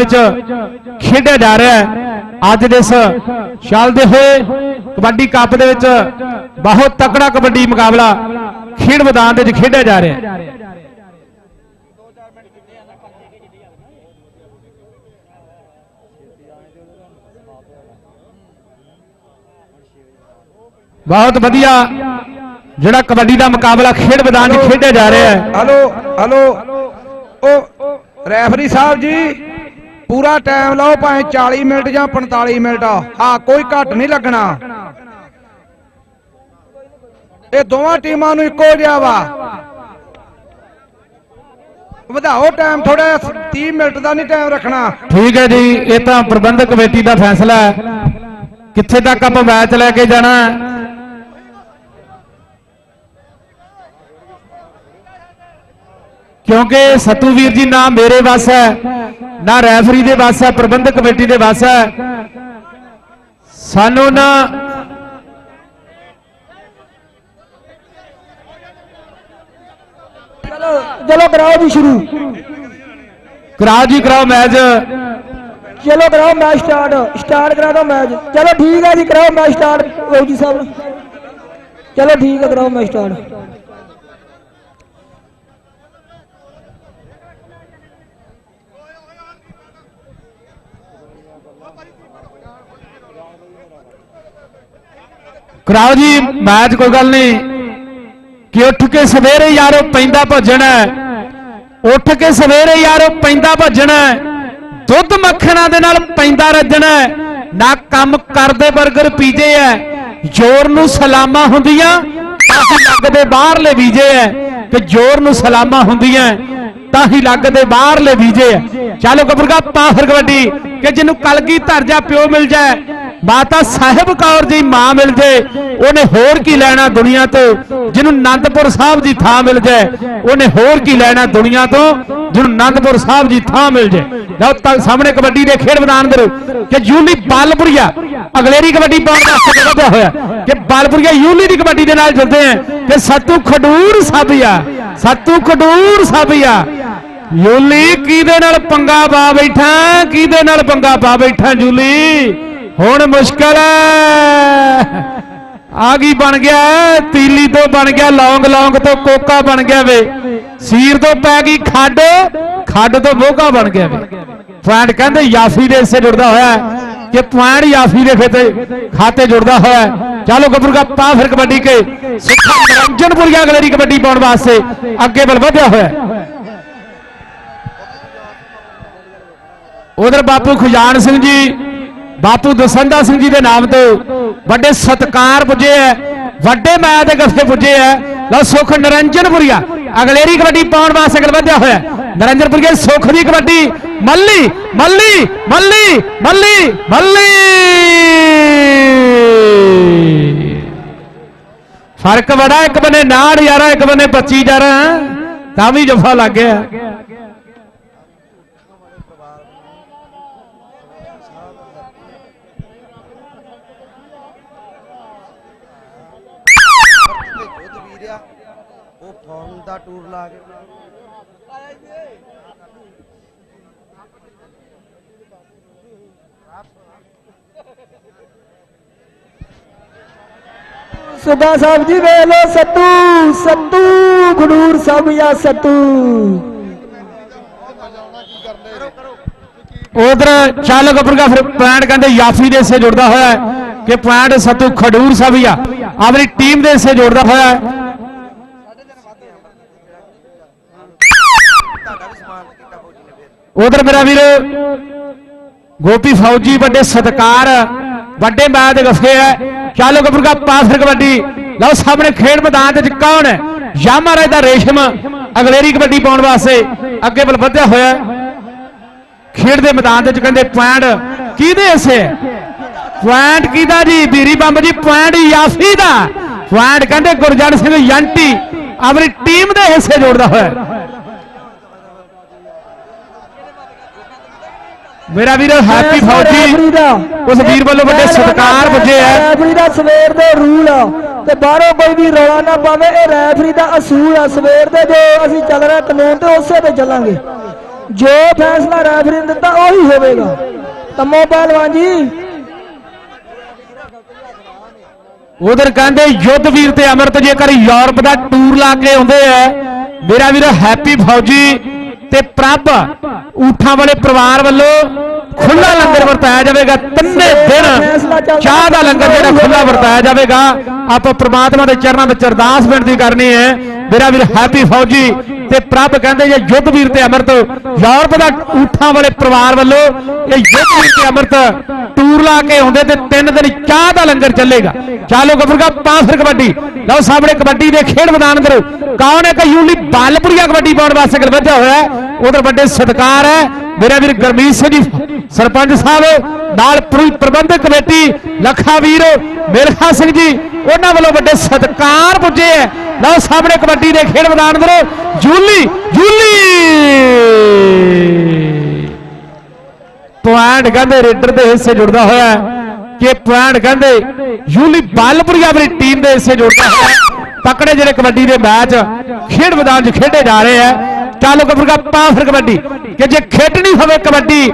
ਵਿੱਚ ਖੇਡਿਆ ਜਾ ਰਿਹਾ ਹੈ। ਅੱਜ ਦੇ ਇਸ ਚੱਲਦੇ ਹੋਏ ਕਬੱਡੀ ਕੱਪ ਦੇ ਵਿੱਚ ਬਹੁਤ ਤਕੜਾ ਕਬੱਡੀ ਮੁਕਾਬਲਾ ਖੇਡ ਮੈਦਾਨ ਦੇ ਵਿੱਚ ਖੇਡਿਆ ਜਾ ਰਿਹਾ ਹੈ। ਬਹੁਤ ਵਧੀਆ ਜਿਹੜਾ ਕਬੱਡੀ ਦਾ ਮੁਕਾਬਲਾ ਖੇਡ ਮੈਦਾਨ 'ਚ ਖੇਡਿਆ ਜਾ ਰਿਹਾ ਹੈ। Hello hello. ਉਹ ਰੈਫਰੀ ਸਾਹਿਬ ਜੀ। ਪੂਰਾ ਟਾਈਮ ਲਾਓ ਭਾਵੇਂ 40 ਮਿੰਟ ਜਾਂ 45 ਮਿੰਟ। ਹਾਂ, ਕੋਈ ਘੱਟ ਨਹੀਂ ਲੱਗਣਾ। ਇਹ ਦੋਵਾਂ ਟੀਮਾਂ ਨੂੰ ਇੱਕੋ ਜਿਹਾ ਵਾ। ਵਧਾਓ ਟਾਈਮ ਥੋੜਾ 30 ਮਿੰਟ ਦਾ ਨਹੀਂ ਟਾਈਮ ਰੱਖਣਾ। ਠੀਕ ਹੈ ਜੀ, ਇਹ ਤਾਂ ਪ੍ਰਬੰਧਕ ਕਮੇਟੀ ਦਾ ਫੈਸਲਾ ਹੈ। ਕਿੱਥੇ ਤੱਕ ਆਪਾਂ ਮੈਚ ਲੈ ਕੇ ਜਾਣਾ ਹੈ ਕਿਉਂਕਿ ਸਤੂ ਵੀਰ ਜੀ ਨਾ ਮੇਰੇ ਵੱਸ ਹੈ ਨਾ ਰੈਫਰੀ ਦੇ ਵੱਸ ਹੈ ਪ੍ਰਬੰਧਕ ਕਮੇਟੀ ਦੇ ਵੱਸ ਹੈ। ਸਾਨੂੰ ਨਾ ਚਲੋ ਕਰਾਓ ਜੀ ਸ਼ੁਰੂ। ਕਰਾਓ ਜੀ ਕਰਾਓ ਮੈਚ। ਚਲੋ ਕਰਾਓ ਮੈਚ ਸਟਾਰਟ ਸਟਾਰਟ ਕਰਾ ਦਿਓ ਮੈਚ। ਚਲੋ ਠੀਕ ਹੈ ਜੀ ਕਰਾਓ ਮੈਚ ਸਟਾਰਟ। ਹੋ ਜੀ ਸਾਹਿਬ ਚਲੋ ਠੀਕ ਹੈ ਕਰਾਓ ਮੈਚ ਸਟਾਰਟ। ਕਰਾਓ ਜੀ, ਮੈਚ ਕੋਈ ਗੱਲ ਨਹੀਂ। ਕਿ ਉੱਠ ਕੇ ਸਵੇਰੇ ਯਾਰੋ ਪੈਂਦਾ ਭੱਜਣਾ ਉੱਠ ਕੇ ਸਵੇਰੇ ਯਾਰੋ ਪੈਂਦਾ ਭੱਜਣਾ ਦੁੱਧ ਮੱਖਣਾ ਦੇ ਨਾਲ ਪੈਂਦਾ ਰੱਜਣਾ ਨਾ ਕੰਮ ਕਰਦੇ 버ਗਰ ਪੀਜੇ ਐ ਜ਼ੋਰ ਨੂੰ ਸਲਾਮਾਂ ਹੁੰਦੀਆਂ, ਤਾਂ ਹੀ ਲੱਗਦੇ ਬਾਹਰਲੇ ਵੀਜੇ ਐ ਤੇ ਜ਼ੋਰ ਨੂੰ ਸਲਾਮਾਂ ਹੁੰਦੀਆਂ, ਤਾਂ ਹੀ ਲੱਗਦੇ ਬਾਹਰਲੇ ਵੀਜੇ ਐ ਚਲੋ ਗੱਬਰਗਾ ਤਾਂ ਫਿਰ ਕਬੱਡੀ, ਕਿ ਜਿਹਨੂੰ ਕਲਗੀ ਧਰ ਜਾ, ਪਿਓ ਮਿਲ ਜਾਏ। ਮਾਤਾ ਸਾਹਿਬ ਕੌਰ ਜੀ ਮਾਂ ਮਿਲ ਜੇ, ਉਹਨੇ ਹੋਰ ਕੀ ਲੈਣਾ ਦੁਨੀਆ ਤੋਂ? ਜਿਹਨੂੰ ਅਨੰਦਪੁਰ ਸਾਹਿਬ ਦੀ ਥਾਂ ਮਿਲ ਜਾਏ ਉਹਨੇ ਹੋਰ ਕੀ ਲੈਣਾ ਦੁਨੀਆ ਤੋਂ? ਜਿਹਨੂੰ ਅਨੰਦਪੁਰ ਸਾਹਿਬ ਦੀ ਥਾਂ ਮਿਲ ਜਾਏ ਲਓ ਤੱਕ ਸਾਹਮਣੇ ਕਬੱਡੀ ਦੇ ਖੇਡ ਮੈਦਾਨ ਦੇ ਕਿ ਯੂਲੀ ਬਾਲਪੁਰੀਆ, ਅਗਲੇਰੀ ਕਬੱਡੀ ਪਾਉਣ ਵਾਸਤੇ ਵਧਿਆ ਹੋਇਆ। ਕਿ ਬਾਲਪੁਰੀਆ ਯੂਲੀ ਦੀ ਕਬੱਡੀ ਦੇ ਨਾਲ ਜੁੜਦੇ ਆ। ਤੇ ਸਤੂ ਖਡੂਰ ਸਾਬੀਆ, ਸਤੂ ਖਡੂਰ ਸਾਬੀਆ। ਯੂਲੀ ਕਿਹਦੇ ਨਾਲ ਪੰਗਾ ਪਾ ਬੈਠਾ, ਕਿਹਦੇ ਨਾਲ ਪੰਗਾ ਪਾ ਬੈਠਾ, ਜੂਲੀ? ਹੁਣ ਮੁਸ਼ਕਲ ਆ ਗਈ ਬਣ ਗਿਆ ਤੀਲੀ ਤੋਂ ਬਣ ਗਿਆ, ਲੌਂਗ ਲੌਂਗ ਤੋਂ ਕੋਕਾ ਬਣ ਗਿਆ ਵੇ। ਸੀਰ ਤੋਂ ਪੈ ਗਈ ਖੱਡ ਖੱਡ ਤੋਂ ਬੋਕਾ ਬਣ ਗਿਆ ਵੇ। ਪੁਆਇੰਟ ਕਹਿੰਦੇ ਯਾਫੀ ਦੇ ਹਿੱਸੇ ਜੁੜਦਾ ਹੋਇਆ ਕਿ ਪੁਆਇੰਟ ਯਾਫੀ ਦੇ ਖਾਤੇ ਖਾਤੇ ਜੁੜਦਾ ਹੋਇਆ ਚਲੋ ਗੱਭਰੂ ਦਾ ਪਾ ਫਿਰ ਕਬੱਡੀ ਕੇ ਸਿੱਖਾ ਨਿਰੰਜਨਪੁਰੀਆ ਗਲੇਰੀ ਕਬੱਡੀ ਪਾਉਣ ਵਾਸਤੇ ਅੱਗੇ ਵੱਲ ਵਧਿਆ ਹੋਇਆ ਉਧਰ ਬਾਪੂ ਖੁਜਾਨ ਸਿੰਘ ਜੀ ਬਾਪੂ ਦਸੰਦਾ ਸਿੰਘ ਜੀ ਦੇ ਨਾਮ ਤੋਂ ਵੱਡੇ ਸਤਕਾਰ ਪੁੱਜੇ ਐ, ਵੱਡੇ ਮਾਇਆ ਦੇ ਗੱਫੇ ਪੁੱਜੇ ਐ। ਲਓ ਸੁਖ ਨਿਰੰਜਨਪੁਰੀਆ, ਅਗਲੇਰੀ ਕਬੱਡੀ ਪਾਉਣ ਵਾਸਤੇ ਅਗਲ ਵਧਿਆ ਹੋਇਆ ਹੈ। ਨਿਰੰਜਨਪੁਰੀਆ ਸੁਖ ਦੀ ਕਬੱਡੀ, ਮੱਲੀ ਮੱਲੀ ਮੱਲੀ ਮੱਲੀ ਮੱਲੀ। ਫ਼ਰਕ ਬੜਾ, ਇੱਕ ਬੰਨੇ 69 ਯਾਰਾ, ਇੱਕ ਬੰਨੇ 25 ਯਾਰਾ, ਤਾਂ ਵੀ ਜਫਾ ਲੱਗ ਗਿਆ ਤੇ ਜੁੱਧ ਵੀਰ ਆ ਉਹ ਦਾ ਟੂਰ ਲਾ ਕੇ। ਸੁਬਾ ਸਾਹਿਬ ਜੀ ਵੇਖ ਲੋ ਸੱਤੂ ਸੱਤੂ ਖਡੂਰ ਸਾਹਿਬ ਜਾਂ ਸੱਤੂ। ਉਧਰ ਚੱਲ ਗੱਪਰਗਾ ਫਿਰ ਪੁਆਇੰਟ ਕਹਿੰਦੇ ਯਾਫੀ ਦੇ ਹਿੱਸੇ ਜੁੜਦਾ ਹੋਇਆ ਹੈ ਕਿ ਪੁਆਇੰਟ ਸਤੂ ਖਡੂਰ ਸਾਬੀਆ ਆਪਣੀ ਟੀਮ ਦੇ ਹਿੱਸੇ ਜੁੜਦਾ ਹੋਇਆ ਹੈ ਤੁਹਾਡਾ ਵੀ ਸਮਾਨ ਕੀਤਾ ਫੌਜੀ ਨੇ ਫਿਰ ਉਧਰ ਮੇਰਾ ਵੀਰ ਗੋਪੀ ਫੌਜੀ ਵੱਡੇ ਸਤਕਾਰ, ਵੱਡੇ ਮੈਚ ਗਫੇ ਹੈ। ਚੱਲ ਗੱਪਰਗਾ ਪਾਸ ਕਬੱਡੀ। ਲਓ ਸਾਹਮਣੇ ਖੇਡ ਮੈਦਾਨ ਦੇ ਵਿੱਚ ਕੌਣ ਹੈ? ਯਾਮਾ ਰਾਜ ਦਾ ਰੇਸ਼ਮ ਅਗਲੇਰੀ ਕਬੱਡੀ ਪਾਉਣ ਵਾਸਤੇ ਅੱਗੇ ਬਲ ਵਧਿਆ ਹੋਇਆ ਖੇਡ ਦੇ ਮੈਦਾਨ ਦੇ ਵਿੱਚ ਕਹਿੰਦੇ ਪੁਆਇੰਟ ਕਿਹਦੇ ਹਿੱਸੇ? ਹੈ ਪੁਆਇੰਟ ਕਿਹਦਾ ਜੀ? ਬੀਰੀ ਬੰਬ ਜੀ, ਪੁਆਇੰਟ ਯਾਫੀ ਦਾ ਪੁਆਇੰਟ ਕਹਿੰਦੇ ਗੁਰਜਨ ਸਿੰਘ ਯੰਟੀ ਆਪਣੀ ਟੀਮ ਦੇ ਹਿੱਸੇ ਜੋੜਦਾ ਹੋਇਆ ਮੇਰਾ ਵੀਰ ਹੈਪੀ ਫੌਜੀ ਉਸ ਵੀਰ ਵੱਲੋਂ ਵੱਡੇ ਸਤਿਕਾਰ ਪੁੱਜੇ ਆ। ਰੈਫਰੀ ਦਾ ਸਵੇਰ ਦੇ ਰੂਲ ਆ। ਤੇ ਬਾਹਰੋਂ ਕੋਈ ਵੀ ਰੌਲਾ ਨਾ ਪਾਵੇ ਇਹ ਰੈਫਰੀ ਦਾ ਅਸੂਲ ਆ ਸਵੇਰ ਦੇ। ਜੋ ਅਸੀਂ ਚੱਲ ਰਹੇ ਕਾਨੂੰਨ ਤੇ ਉਸੇ ਤੇ ਚੱਲਾਂਗੇ। ਜੋ ਫੈਸਲਾ ਰੈਫਰੀ ਨੇ ਦਿੱਤਾ ਉਹੀ ਹੋਵੇਗਾ। ਤਮੋ ਪਹਿਲਵਾਨ ਜੀ। ਉਧਰ ਕਹਿੰਦੇ ਯੁੱਧ ਵੀਰ ਤੇ ਅਮਰਤ ਜੇਕਰ ਯੂਰਪ ਦਾ ਟੂਰ ਲਾ ਕੇ ਆਉਂਦੇ ਆ। ਮੇਰਾ ਵੀਰ ਹੈਪੀ ਫੌਜੀ ਤੇ ਪ੍ਰਭ ਊਠਾਂ ਵਾਲੇ ਪਰਿਵਾਰ ਵੱਲੋਂ ਖੁੱਲਾ ਲੰਗਰ ਵਰਤਾਇਆ ਜਾਵੇਗਾ। ਤਿੰਨੇ ਦਿਨ ਚਾਹ ਦਾ ਲੰਗਰ ਜਿਹੜਾ ਖੁੱਲਾ ਵਰਤਾਇਆ ਜਾਵੇਗਾ। ਆਪਾਂ ਪ੍ਰਮਾਤਮਾ ਦੇ ਚਰਨਾਂ ਵਿੱਚ ਅਰਦਾਸ ਬੇਨਤੀ ਕਰਨੀ ਹੈ ਮੇਰਾ ਵੀਰ ਹੈਪੀ ਫੌਜੀ ਤੇ ਪ੍ਰਭ ਕਹਿੰਦੇ ਜੇ ਯੁੱਧ ਵੀਰ ਤੇ ਅਮਰਤ, ਯੂਰਪ ਦਾ ਊਠਾਂ ਵਾਲੇ ਪਰਿਵਾਰ ਵੱਲੋਂ ਇਹ ਯੁੱਧ ਵੀਰ ਤੇ ਅਮਰਤ ਟੂਰ ਲਾ ਕੇ ਆਉਂਦੇ ਤੇ ਤਿੰਨ ਦਿਨ ਚਾਹ ਦਾ ਲੰਗਰ ਚੱਲੇਗਾ। ਚਾਲੋ ਗੱਭਰੂਗਾ ਪਾ ਕਬੱਡੀ। ਲਓ ਸਾਹਮਣੇ ਕਬੱਡੀ ਦੇ ਖੇਡ ਮੈਦਾਨ ਕਰੋ ਕੌਣ ਹੈ? ਕਿ ਬਾਲਪੁਰੀਆ ਕਬੱਡੀ ਪਾਉਣ ਵਾਸਤੇ ਗੱਲ ਹੋਇਆ ਉਧਰ ਵੱਡੇ ਸਤਕਾਰ ਹੈ। ਮੇਰਾ ਵੀਰ ਗਰਮੀਤ ਸਿੰਘ ਜੀ, ਸਰਪੰਚ ਸਾਹਿਬ, ਨਾਲ ਪੂਰੀ ਪ੍ਰਬੰਧਕ ਕਮੇਟੀ ਲੱਖਾ ਵੀਰ ਮਿਲਖਾ ਸਿੰਘ ਜੀ, ਉਹਨਾਂ ਵੱਲੋਂ ਵੱਡੇ ਸਤਕਾਰ ਪੁੱਜੇ ਹੈ। ਲਓ ਸਾਹਮਣੇ ਕਬੱਡੀ ਦੇ ਖੇਡ ਮੈਦਾਨ ਕਰੋ ਜੂਲੀ ਜੂਲੀ। ਪੁਆਇੰਟ ਕਹਿੰਦੇ ਰੇਡਰ ਦੇ ਹਿੱਸੇ ਜੁੜਦਾ ਹੋਇਆ ਕਿ ਪੁਆਇੰਟ ਕਹਿੰਦੇ ਜੂਲੀ ਬਾਲਪੁਰੀਆ ਆਪਣੀ ਟੀਮ ਦੇ ਹਿੱਸੇ ਜੁੜਦਾ ਹੋਇਆ ਹੈ। ਤਕੜੇ ਜਿਹੜੇ ਕਬੱਡੀ ਦੇ ਮੈਚ ਖੇਡ ਮੈਦਾਨ 'ਚ ਖੇਡੇ ਜਾ ਰਹੇ ਆ। ਚਾਲੂ ਕਬਰਗਾ ਪਾ ਫਿਰ ਕਬੱਡੀ, ਕਿ ਜੇ ਖੇਡਣੀ ਹੋਵੇ ਕਬੱਡੀ,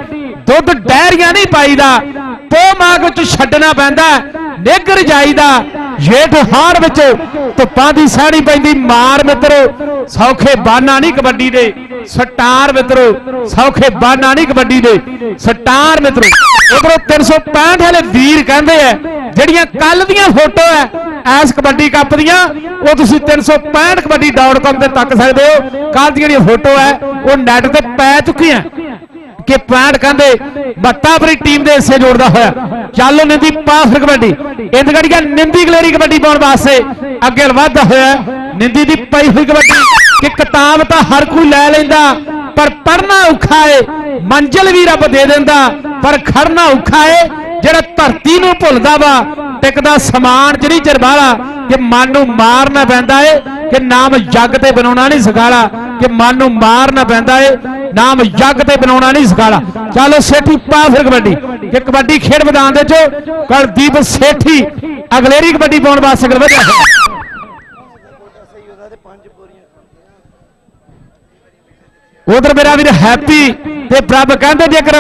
ਦੁੱਧ ਡਹਿਰੀਆਂ ਨਹੀਂ ਪਾਈਦਾ। ਪੋ ਮਾਗ ਵਿੱਚ ਛੱਡਣਾ ਪੈਂਦਾ ਨਿੱਘਰ ਜਾਈਦਾ, ਜੇਠ ਹਾੜ ਵਿੱਚ ਧੁੱਪਾਂ ਦੀ ਸਾੜੀ ਪੈਂਦੀ। ਮਾਰ ਮਿੱਤਰੋ, ਸੌਖੇ ਬਾਨਾ ਨਹੀਂ ਕਬੱਡੀ ਦੇ। ਸਟਾਰ ਮਿੱਤਰੋ, ਸੌਖੇ ਬਾਨਾ ਨਹੀਂ ਕਬੱਡੀ ਦੇ। ਸਟਾਰ ਮਿੱਤਰੋ, ਉਧਰੋਂ 365 ਵਾਲੇ ਵੀਰ ਕਹਿੰਦੇ ਆ, ਜਿਹੜੀਆਂ ਕੱਲ ਦੀਆਂ ਫੋਟੋ ਐ ਐਸ ਕਬੱਡੀ ਕੱਪ ਦੀਆਂ, ਉਹ ਤੁਸੀਂ 365 ਤੇ ਤੱਕ ਸਕਦੇ ਹੋ। ਕੱਲ ਦੀਆਂ ਜਿਹੜੀਆਂ ਫੋਟੋ ਐ ਉਹ ਨੈਟ ਤੇ ਪੈ ਚੁੱਕੀਆਂ। ਕਿ ਪੁਆਇੰਟ ਕਹਿੰਦੇ ਬੱਤਾ ਆਪਣੀ ਟੀਮ ਦੇ ਹਿੱਸੇ ਜੋੜਦਾ ਹੋਇਆ। ਚੱਲ ਨਿੰਦੀ ਪਾ ਫਿਰ ਕਬੱਡੀ। ਇੰਦਗੜੀਆ ਨਿੰਦੀ ਗਲੇਰੀ ਕਬੱਡੀ ਪਾਉਣ ਵਾਸਤੇ ਅੱਗੇ ਵੱਧਦਾ ਹੋਇਆ। ਨਿੰਦੀ ਦੀ ਪਈ ਹੋਈ ਕਬੱਡੀ ਕਿ ਕਿਤਾਬ ਤਾਂ ਹਰ ਕੋਈ ਲੈ ਲੈਂਦਾ, ਪਰ ਪੜਨਾ ਔਖਾ ਏ, ਮੰਜ਼ਲ ਵੀ ਰੱਬ ਦੇ ਦਿੰਦਾ, ਪਰ ਖੜਨਾ ਔਖਾ ਏ, ਜਿਹੜਾ ਧਰਤੀ ਨੂੰ ਭੁੱਲਦਾ ਵਾ, ਟਿਕਦਾ ਸਮਾਨ ਚ ਨਹੀਂ ਚਰਬਾਲਾ, ਕਿ ਮਨ ਨੂੰ ਮਾਰਨਾ ਪੈਂਦਾ ਏ। ਕਿ ਨਾਮ ਜੱਗ ਤੇ ਬਣਾਉਣਾ ਨਹੀਂ ਸਿਖਾਲਾ ਕਿ ਮਨ ਨੂੰ ਮਾਰਨਾ ਪੈਂਦਾ ਏ। ਨਾਮ ਜੱਗ ਤੇ ਬਣਾਉਣਾ ਨਹੀਂ ਸਿਖਾਲਾ ਚਲੋ ਸੇਠੀ ਪਾ ਫਿਰ ਕਬੱਡੀ। ਕਿ ਕਬੱਡੀ ਖੇਡ ਮੈਦਾਨ ਦੇ ਚ ਕੁਲਦੀਪ ਸੇਠੀ ਅਗਲੇਰੀ ਕਬੱਡੀ ਪਾਉਣ ਵਾਸਤੇ ਅਗਲ ਵਧਿਆ। ਉਧਰ ਮੇਰਾ ਵੀਰ ਹੈਪੀ ਤੇ ਪ੍ਰਭ ਕਹਿੰਦੇ ਜੇਕਰ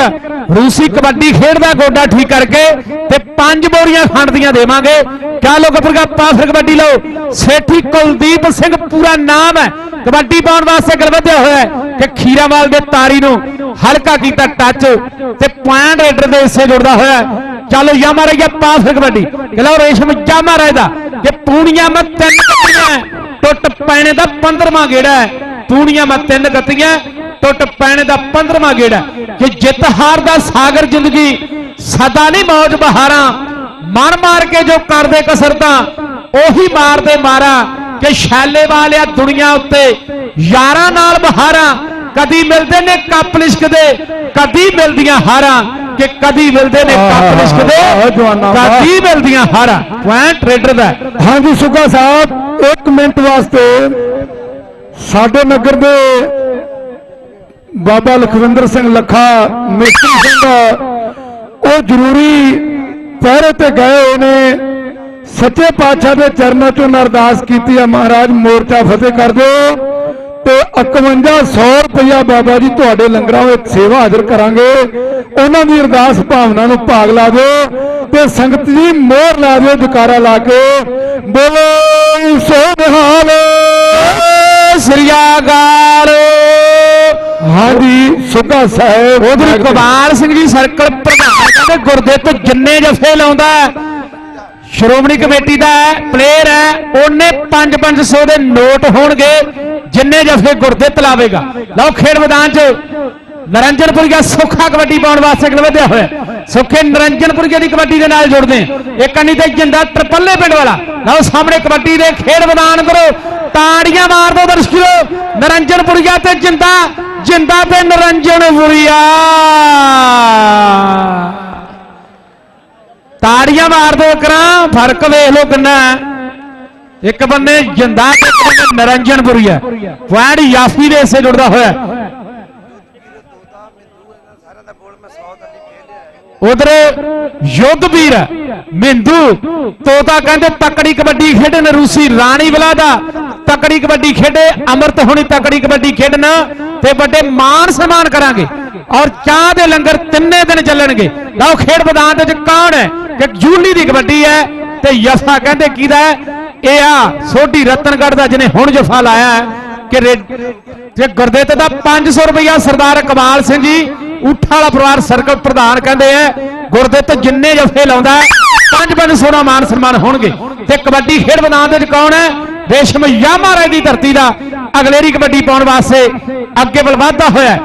ਰੂਸੀ ਕਬੱਡੀ ਖੇਡਦਾ ਗੋਡਾ ਠੀਕ ਕਰਕੇ ਤੇ ਪੰਜ ਬੋਰੀਆਂ ਖੰਡ ਦੀਆਂ ਦੇਵਾਂਗੇ। ਕਿਆ ਲੋਕ ਫਰਗਾ ਪਾ ਫਿਰ ਕਬੱਡੀ ਲਓ। ਸੇਠੀ ਕੁਲਦੀਪ ਸਿੰਘ ਪੂਰਾ ਨਾਮ ਹੈ। ਕਬੱਡੀ ਪਾਉਣ ਵਾਸਤੇ ਗੱਲ ਵਧਿਆ ਹੋਇਆ ਹੈ ਕਿ ਖੀਰਾਵਾਲ ਦੇ ਤਾਰੀ ਨੂੰ ਹਲਕਾ ਕੀਤਾ ਟੱਚ ਤੇ ਪੁਆਇੰਟ ਰੇਡਰ ਦੇ ਹਿੱਸੇ ਜੁੜਦਾ ਹੋਇਆ ਹੈ। ਚੱਲ ਯਾਮਾ ਰਹੀਆ ਪਾ ਕਬੱਡੀ। ਕਿ ਲਓ ਰੇਸ਼ਮ ਜਾਮਾ ਰਹਿਦਾ। ਕਿ ਪੂਣੀਆਂ ਮੈਂ ਤਿੰਨ ਕੱਟੀਆਂ ਟੁੱਟ ਪੈਣੇ ਦਾ 15ਵਾਂ ਗੇੜਾ ਹੈ। ਪੂਣੀਆਂ ਮੈਂ ਤਿੰਨ ਗੱਤੀਆਂ ਟੁੱਟ ਪੈਣੇ ਦਾ 15ਵਾਂ ਗੇੜਾ ਕਿ ਜਿੱਤ ਹਾਰ ਦਾ ਸਾਗਰ ਜ਼ਿੰਦਗੀ ਸਦਾ ਨਹੀਂ ਮੌਜ ਬਹਾਰਾਂ ਮਨ ਮਾਰ ਕੇ ਜੋ ਕਰਦੇ ਕਸਰਤਾਂ ਉਹੀ ਮਾਰਦੇ ਮਾਰਾ ਕਿ ਸ਼ੈਲੇ ਵਾਲਿਆ ਦੁਨੀਆ ਉੱਤੇ ਯਾਰਾਂ ਨਾਲ ਬਹਾਰਾਂ ਕਦੀ ਮਿਲਦੇ ਨੇ ਕੱਪ ਲਿਸ਼ਕਦੇ ਕਦੀ ਮਿਲਦੀਆਂ ਹਾਰਾਂ ਕਿ ਕਦੀ ਮਿਲਦੇ ਨੇ ਕੱਪ ਲਿਸ਼ਕਦੇ ਕਦੀ ਮਿਲਦੀਆਂ ਹਾਰਾਂ। ਪੁਆਇੰਟ ਰੇਡਰ ਦਾ। ਹਾਂਜੀ ਸੁੱਗਾ ਸਾਹਿਬ 1 ਮਿੰਟ ਵਾਸਤੇ ਸਾਡੇ ਨਗਰ ਦੇ ਬਾਬਾ ਲਖਵਿੰਦਰ ਸਿੰਘ ਲੱਖਾ, ਮਿਸਤਰੀ ਸਿੰਘ ਉਹ ਜ਼ਰੂਰੀ ਪਹਿਰੇ ਤੇ ਗਏ ਹੋਏ ਨੇ। ਸੱਚੇ ਪਾਤਸ਼ਾਹ ਦੇ ਚਰਨਾਂ 'ਚੋਂ ਅਰਦਾਸ ਕੀਤੀ ਹੈ ਮਹਾਰਾਜ, ਮੋਰਚਾ ਫਤਿਹ ਕਰ ਦਿਓ। ਤੇ 5100 ਰੁਪਇਆ ਬਾਬਾ ਜੀ ਤੁਹਾਡੇ ਲੰਗਰਾਂ ਵਿੱਚ ਸੇਵਾ ਹਾਜ਼ਰ ਕਰਾਂਗੇ। ਉਹਨਾਂ ਦੀ ਅਰਦਾਸ ਭਾਵਨਾ ਨੂੰ ਭਾਗ ਲਾ ਦਿਓ ਤੇ ਸੰਗਤ ਜੀ ਮੋਹਰ ਲਾ ਦਿਓ ਜਕਾਰਾ ਲਾ ਕੇ। ਬੋਲੋ ਸੋ ਨਿਹਾਲ ਸ੍ਰੀਆ ਗਾਲ। ਹਾਂਜੀ ਸੁੱਗਾ ਸਾਹਿਬ। ਉਧਰ ਕੁਮਾਰ ਸਿੰਘ ਜੀ ਸਰਕਲ ਪ੍ਰਧਾਨ ਕਹਿੰਦੇ ਗੁਰਦੇ ਤੋਂ ਜਿੰਨੇ ਜਫੇ ਲਾਉਂਦਾ ਸ਼੍ਰੋਮਣੀ ਕਮੇਟੀ ਦਾ ਪਲੇਅਰ ਹੈ ਉਹਨੇ 5-500 ਦੇ ਨੋਟ ਹੋਣਗੇ ਜਿੰਨੇ ਜਫੇ ਗੁਰਦੇ ਤਲਾਵੇਗਾ ਲਓ ਖੇਡ ਮੈਦਾਨ 'ਚ ਨਰੰਜਨਪੁਰੀਆ ਸੁੱਖਾ ਕਬੱਡੀ ਪਾਉਣ ਵਾਸਤੇ ਅਗਲ ਵਧਿਆ ਹੋਇਆ। ਸੁੱਖੇ ਨਰੰਜਨਪੁਰੀਆ ਦੀ ਕਬੱਡੀ ਦੇ ਨਾਲ ਜੁੜਦੇ। ਇੱਕ ਅੰਨੀ ਤੇ ਜਿੰਦਾ ਟਰਪੱਲੇ ਪਿੰਡ ਵਾਲਾ। ਲਓ ਸਾਹਮਣੇ ਕਬੱਡੀ ਦੇ ਖੇਡ ਮੈਦਾਨ ਕਰੋ। ਤਾੜੀਆਂ ਮਾਰ ਦਿਓ ਦਰਸ਼ਕੋ ਨਰੰਜਨਪੁਰੀਆ ਤੇ ਜਿੰਦਾ ਜਿੰਦਾ ਤੇ ਨਰੰਜਨਪੁਰੀਆ ਤਾੜੀਆਂ ਮਾਰ ਦਿਓ ਕਰਾਂ ਫ਼ਰਕ ਵੇਖ ਲਓ ਕਿੰਨਾ ਹੈ। ਇੱਕ ਬੰਨੇ ਜਿੰਦਾ ਤੇ ਇੱਕ ਬੰਨੇ ਨਰੰਜਨਪੁਰੀਆ ਪੁਆਇੰਟ ਯਾਫੀ ਦੇ ਹਿੱਸੇ ਜੁੜਦਾ ਹੋਇਆ ਤੋਤਾ ਮਿੰਦੂ ਇਹਨਾਂ ਸਾਰਿਆਂ ਦਾ ਗੋਲ ਮੈਂ 100 ਤੱਕ ਖੇਲਿਆ ਹੈ ਉਧਰ ਯੁੱਧ ਵੀਰ ਮਿੰਦੂ ਤੋਤਾ ਕਹਿੰਦੇ ਤਕੜੀ ਕਬੱਡੀ ਖੇਡਣ ਰੂਸੀ ਰਾਣੀ ਵਲਾ ਦਾ ਤਕੜੀ ਕਬੱਡੀ ਖੇਡੇ ਅਮਰਤ ਹੁਣੀ ਤਕੜੀ ਕਬੱਡੀ ਖੇਡਣਾ ਤੇ ਵੱਡੇ ਮਾਨ ਸਨਮਾਨ ਕਰਾਂਗੇ ਔਰ ਚਾਹ ਦੇ ਲੰਗਰ ਤਿੰਨੇ ਦਿਨ ਚੱਲਣਗੇ ਲਓ ਖੇਡ ਮੈਦਾਨ ਦੇ ਵਿੱਚ ਕੌਣ ਹੈ ਕਿ ਜੂਲੀ ਦੀ ਕਬੱਡੀ ਹੈ ਤੇ ਯਫਾ ਕਹਿੰਦੇ ਕਿਹਦਾ ਹੈ ਇਹ ਆ ਸੋਢੀ ਰਤਨਗੜ੍ਹ ਦਾ ਜਿਹਨੇ ਹੁਣ ਜਫਾ ਲਾਇਆ ਹੈ ਕਿ ਰੇ- ਜੇ ਗੁਰਦੇਵ ਦਾ 500 ਰੁਪਇਆ ਸਰਦਾਰ ਕਮਾਲ ਸਿੰਘ ਜੀ ਊਠਾ ਵਾਲਾ ਪਰਿਵਾਰ ਸਰਕਲ ਪ੍ਰਧਾਨ ਕਹਿੰਦੇ ਆ ਗੁਰਦੇਵ ਜਿੰਨੇ ਜਫੇ ਲਾਉਂਦਾ ਹੈ, ਪੰਜ ਪੰਜ ਸੋਨਾ ਮਾਨ ਸਨਮਾਨ ਹੋਣਗੇ ਤੇ ਕਬੱਡੀ ਖੇਡ ਮੈਦਾਨ ਦੇ ਵਿੱਚ ਕੌਣ ਹੈ ਰੇਸ਼ਮ ਯਾਮਾ ਦੀ ਧਰਤੀ ਦਾ ਅਗਲੇਰੀ ਕਬੱਡੀ ਪਾਉਣ ਵਾਸਤੇ ਅੱਗੇ ਵੱਲ ਵਧਦਾ ਹੋਇਆ ਹੈ।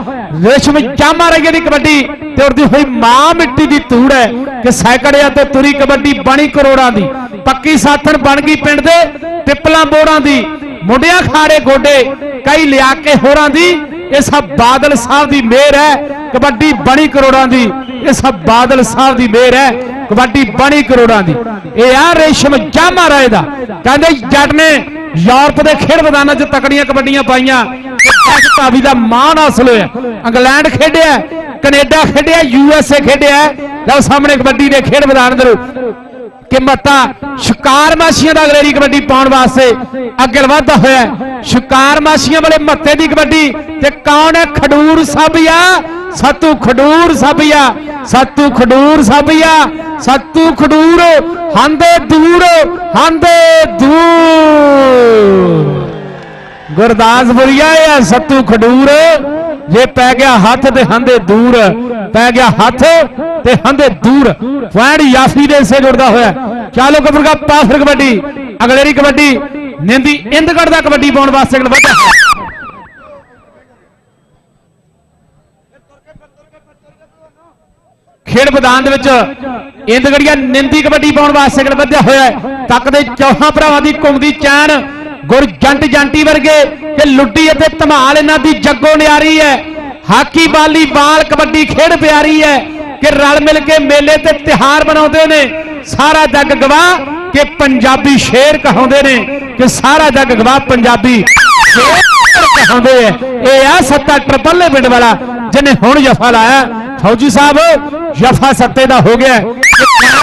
ਰੇਸ਼ਮ ਯਾਮਾ ਦੀ ਕਬੱਡੀ ਤੇ ਉੜਦੀ ਹੋਈ ਮਾਂ ਮਿੱਟੀ ਦੀ ਧੂੜ ਹੈ ਕਿ ਸੈਕੜਿਆਂ ਤੇ ਤੁਰੀ ਕਬੱਡੀ ਬਣੀ ਕਰੋੜਾਂ ਦੀ। ਪੱਕੀ ਸਾਥਣ ਬਣ ਗਈ ਪਿੰਡ ਦੇ ਪਿੱਪਲਾਂ ਬੋੜਾਂ ਦੀ। ਮੁੰਡਿਆਂ ਖਾੜੇ ਗੋਡੇ, ਕਈ ਲਿਆ ਕੇ ਹੋਰਾਂ ਦੀ। ਇਹ ਸਭ ਬਾਦਲ ਸਾਹਿਬ ਦੀ ਮਿਹਰ ਹੈ। ਕਬੱਡੀ ਬਣੀ ਕਰੋੜਾਂ ਦੀ। ਇਹ ਸਭ ਬਾਦਲ ਸਾਹਿਬ ਦੀ ਮਿਹਰ ਹੈ। ਕਬੱਡੀ ਬਣੀ ਕਰੋੜਾਂ ਦੀ। ਇਹ ਆ ਰੇਸ਼ਮ ਜਾਮਾ ਰਾਏ ਦਾ। ਕਹਿੰਦੇ ਜੱਟ ਨੇ ਯੂਰਪ ਦੇ ਖੇਡ ਮੈਦਾਨਾਂ 'ਚ ਤਕੜੀਆਂ ਕਬੱਡੀਆਂ ਪਾਈਆਂ ਤੇ ਇਸ ਧਾਵੀ ਦਾ ਮਾਣ ਹਾਸਲ ਹੋਇਆ। ਇੰਗਲੈਂਡ ਖੇਡਿਆ, ਕੈਨੇਡਾ ਖੇਡਿਆ, ਯੂ ਐਸ ਏ ਖੇਡਿਆ। ਲਓ ਸਾਹਮਣੇ ਕਬੱਡੀ ਦੇ ਖੇਡ ਮੈਦਾਨ ਦੇ ਕਿ ਮੱਤਾ ਸ਼ਿਕਾਰ ਮਾਸ਼ੀਆਂ ਦਾ ਅਗਲੇਰੀ ਕਬੱਡੀ ਪਾਉਣ ਵਾਸਤੇ ਅੱਗੇ ਵਧਦਾ ਹੋਇਆ। ਸ਼ਿਕਾਰ ਮਾਸ਼ੀਆਂ ਵਾਲੇ ਮੱਤੇ ਦੀ ਕਬੱਡੀ ਤੇ ਕੌਣ ਹੈ? ਖਡੂਰ ਸਾਬੀਆ ਸਤੂ ਖਡੂਰ ਸਾਬੀਆ, ਸਤੂ ਖਡੂਰ ਸਾਬੀਆ, ਸਤੂ ਖਡੂਰ, ਹੰਦੇ ਦੂਰ ਹੰਦੇ ਦੂਰ। ਗੁਰਦਾਸਪੁਰੀਆ ਇਹ ਸੱਤੂ ਖਡੂਰ, ਜੇ ਪੈ ਗਿਆ ਹੱਥ ਤੇ ਹੰਦੇ ਦੂਰ, ਪੈ ਗਿਆ ਹੱਥ ਤੇ ਹੰਦੇ ਦੂਰ। ਪੁਆਇੰਟ ਯਾਫੀ ਦੇ ਹਿੱਸੇ ਜੁੜਦਾ ਹੋਇਆ। ਚਾਲੋ ਕਬਰਗਾ ਪਾਫਰ ਕਬੱਡੀ, ਅਗਲੇਰੀ ਕਬੱਡੀ, ਨਿੰਦੀ ਇੰਦਗੜ ਦਾ ਕਬੱਡੀ ਪਾਉਣ ਵਾਸਤੇ ਅਗਲ ਵਧਦਾ ਹੈ ਖੇਡ ਮੈਦਾਨ ਦੇ ਵਿੱਚ ਇੰਦਗੜੀਆ ਨਿੰਦੀ ਕਬੱਡੀ ਪਾਉਣ ਵਾਸਤੇ ਅਗਲ ਵਧਿਆ ਹੋਇਆ ਹੈ। ਤੱਕ ਦੇ ਚੌਹਾਂ ਭਰਾਵਾਂ ਦੀ ਘੁੰਮਦੀ ਚੈਨ ਗੁਰ ਜੰਟੀ ਵਰਗੇ ਕਿ ਲੁੱਡੀ ਅਤੇ ਧਮਾਲ ਇਹਨਾਂ ਦੀ ਜੱਗੋ ਨਿਆਰੀ ਹੈ। ਹਾਕੀ ਬਾਲੀ ਬਾਲ ਕਬੱਡੀ ਖੇਡ ਪਿਆਰੀ ਹੈ ਕਿ ਰਲ ਮਿਲ ਕੇ ਮੇਲੇ ਤੇ ਤਿਹਾਰ ਮਨਾਉਂਦੇ ਨੇ। ਸਾਰਾ ਜੱਗ ਗਵਾਹ ਕਿ ਪੰਜਾਬੀ ਸ਼ੇਰ ਕਹਾਉਂਦੇ ਨੇ ਕਿ ਸਾਰਾ ਜੱਗ ਗਵਾਹ ਪੰਜਾਬੀ ਸ਼ੇਰ ਕਹਾਉਂਦੇ ਐ ਇਹ ਆ ਸੱਤਾ ਟਰਪੱਲੇ ਪਿੰਡ ਵਾਲਾ ਜਿਹਨੇ ਹੁਣ ਜਫਾ ਲਾਇਆ। ਫੌਜੀ ਸਾਹਿਬ ਯਫਾ ਸੱਤੇ ਦਾ ਹੋ ਗਿਆ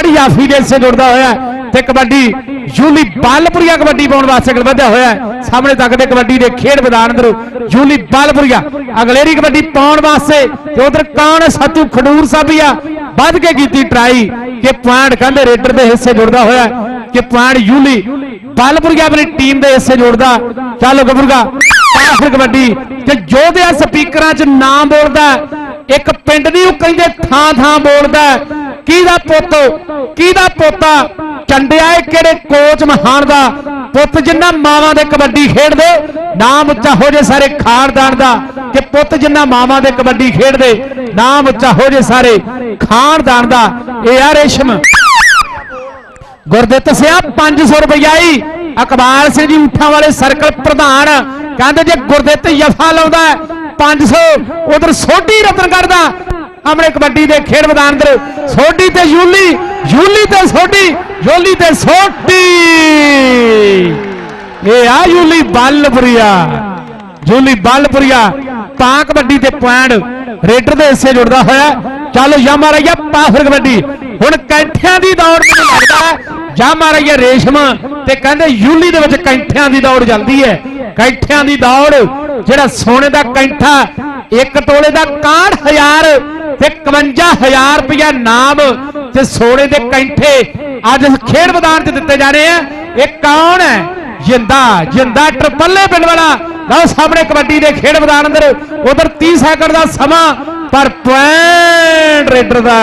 ਤੇ ਯਾਫੀ ਦੇ ਸੇ ਜੁੜਦਾ ਹੋਇਆ ਤੇ ਕਬੱਡੀ ਜੂਲੀ ਬਾਲਪੁਰੀਆ ਕਬੱਡੀ ਪਾਉਣ ਵਾਸਤੇ ਅਗਲ ਵਧਿਆ ਹੋਇਆ ਸਾਹਮਣੇ ਤੱਕ ਦੇ ਕਬੱਡੀ ਦੇ ਖੇਡ ਮੈਦਾਨ ਅੰਦਰ ਯੂਲੀ ਬਾਲਪੁਰੀਆ। ਅਗਲੇਰੀ ਕਬੱਡੀ ਪਾਉਣ ਵਾਸਤੇ ਤੇ ਉਧਰ ਕੌਣ ਹੈ? ਸਤੂ ਖਡੂਰ ਸਾਬੀਆ ਵੱਧ ਕੇ ਕੀਤੀ ਟਰਾਈ ਕਿ ਪੁਆਇੰਟ ਕਹਿੰਦੇ ਰੇਡਰ ਦੇ ਹਿੱਸੇ ਜੁੜਦਾ ਹੋਇਆ ਕਿ ਪੁਆਇੰਟ ਯੂਲੀ ਬਾਲਪੁਰੀਆ ਆਪਣੀ ਟੀਮ ਦੇ ਹਿੱਸੇ ਜੋੜਦਾ। ਚੱਲ ਗੱਭਰੂਗਾ ਕਾਫਰ ਕਬੱਡੀ ਤੇ ਜੋਧਿਆ ਸਪੀਕਰਾਂ 'ਚ ਨਾਮ ਬੋਲਦਾ ਇੱਕ ਪਿੰਡ ਦੀ ਉਹ ਕਹਿੰਦੇ ਥਾਂ ਥਾਂ ਬੋਲਦਾ ਕਿਹਦਾ ਪੁੱਤ? ਕਿਹਦਾ ਪੋਤਾ ਚੰਡਿਆ ਏ ਕਿਹੜੇ ਕੋਚ ਮਹਾਨ ਦਾ? ਪੁੱਤ ਜਿੰਨਾ ਮਾਵਾਂ ਦੇ ਕਬੱਡੀ ਖੇਡਦੇ, ਨਾਮ ਉੱਚਾ ਹੋ ਜੇ ਸਾਰੇ ਖਾਨਦਾਨ ਦਾ ਕਿ ਪੁੱਤ ਜਿੰਨਾ ਮਾਵਾਂ ਦੇ ਕਬੱਡੀ ਖੇਡਦੇ, ਨਾਮ ਉੱਚਾ ਹੋ ਜੇ ਸਾਰੇ ਖਾਨਦਾਨ ਦਾ। ਇਹ ਆ ਰੇਸ਼ਮ। ਗੁਰਦਿੱਤ ਸਿਆ 500 ਰੁਪਈਆ ਹੀ ਅਕਬਾਲ ਸਿੰਘ ਜੀ, ਊਠਾਂ ਵਾਲੇ ਸਰਕਲ ਪ੍ਰਧਾਨ। ਕਹਿੰਦੇ ਜੇ ਗੁਰਦਿੱਤ ਯਫਾ ਲਾਉਂਦਾ 500 ਉਧਰ ਸੋਢੀ ਰਤਨ ਕਰਦਾ ਆਪਣੇ ਕਬੱਡੀ ਦੇ ਖੇਡ ਮੈਦਾਨ ਅੰਦਰ। ਸੋਢੀ ਤੇ ਯੂਲੀ ਯੂਲੀ ਤੇ ਸੋਢੀ, ਯੂਲੀ ਤੇ ਸੋਢੀ। ਇਹ ਆ ਯੂਲੀ ਬੱਲਪੁਰੀਆ। ਜੂਲੀ ਬੱਲਪੁਰੀਆ, ਤਾਂ ਕਬੱਡੀ ਤੇ ਪੁਆਇੰਟ ਰੇਡਰ ਦੇ ਹਿੱਸੇ ਜੁੜਦਾ ਹੋਇਆ। ਚੱਲ ਯਾਮਾ ਰਈਆ ਪਾਫਰ ਕਬੱਡੀ। ਹੁਣ ਕੈਂਠਿਆਂ ਦੀ ਦੌੜ ਮੈਨੂੰ ਲੱਗਦਾ ਹੈ ਯਾਮਾ ਰੇਸ਼ਮ ਤੇ ਕਹਿੰਦੇ ਯੂਲੀ ਦੇ ਵਿੱਚ ਕੈਂਠਿਆਂ ਦੀ ਦੌੜ ਜਾਂਦੀ ਹੈ। ਕੈਂਠਿਆਂ ਦੀ ਦੌੜ ਜਿਹੜਾ ਸੋਨੇ ਦਾ ਕੈਂਠਾ, ਇੱਕ ਤੋਲੇ ਦਾ 61000 ਤੇ 51000 ਰੁਪਇਆ ਨਾਮ ਤੇ ਸੋਨੇ ਦੇ ਕੈਂਠੇ ਅੱਜ ਖੇਡ ਮੈਦਾਨ 'ਚ ਦਿੱਤੇ ਜਾ ਰਹੇ ਆ ਇਹ ਕੌਣ ਹੈ? ਜਿੰਦਾ ਜਿੰਦਾ ਟਰਪੱਲੇ ਪਿੰਡ ਵਾਲਾ। ਲਓ ਸਾਹਮਣੇ ਕਬੱਡੀ ਦੇ ਖੇਡ ਮੈਦਾਨ ਅੰਦਰ। ਉਧਰ 30 ਸੈਕਿੰਡ ਦਾ ਸਮਾਂ, ਪਰ ਪੁਆਇੰਟ ਰੇਡਰ ਦਾ